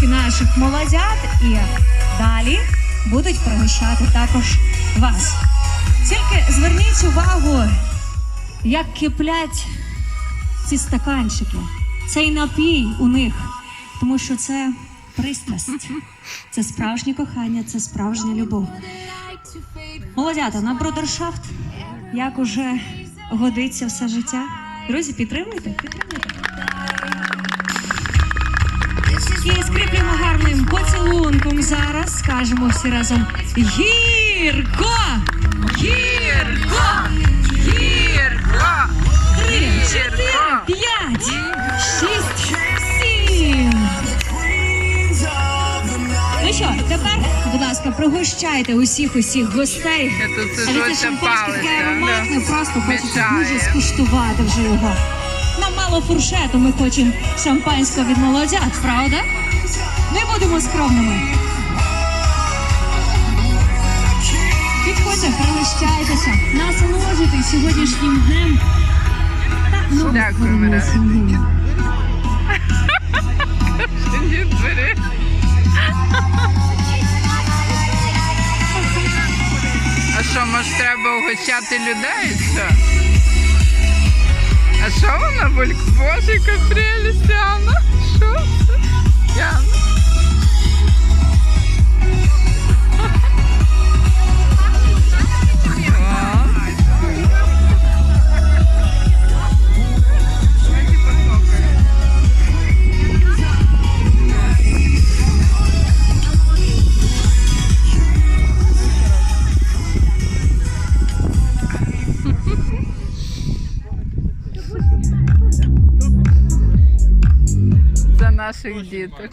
прямують наших молодят і далі будуть пригощати також вас. Тільки зверніть увагу, як киплять ці стаканчики, цей напій у них, тому що це пристрасть, це справжнє кохання, це справжня любов. Молодята, на бродершафт, як уже годиться все життя. Друзі, підтримуйте, підтримуйте. І скріплюємо гарним поцілунком зараз. Скажемо всі разом гірко! Гірко! Гірко! Три, чотири, п'ять, шість, сім. Ну що, тепер, будь ласка, пригощайте усіх усіх гостей. Я тут це шампанське таке ароматне, просто хочеться дуже скуштувати вже його. Мало фуршету, ми хочемо шампанського від молодят, правда? Не будемо скромними. Підходьте, пригощайтеся, насолоджуйтесь сьогоднішнім днем. Ну, Дякую. А що, може треба угощати людей? Що? А що вона бульк? Боже, яка прелість, Яна. Що це? Яна? Наших діток.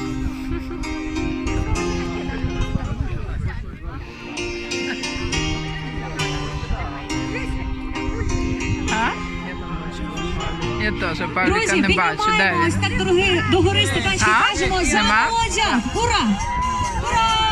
Я теж Павліка не бачу. Де він? так дороги, догори стаканчики, А? кажемо за Нема? Ура! Ура!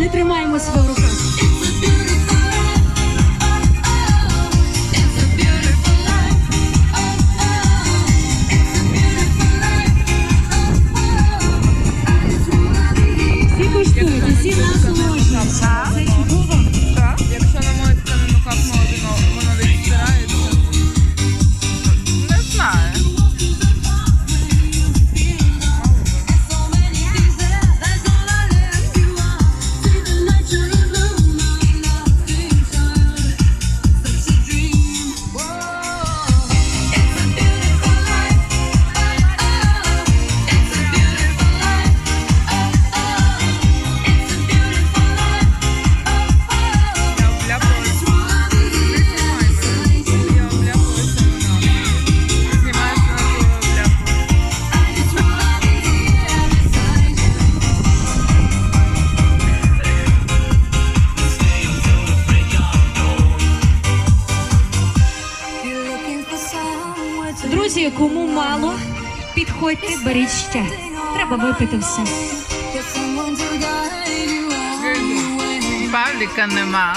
Не тримаємо себе в руках. Кому мало, підходьте, беріть ще. Треба випити все. Павліка someone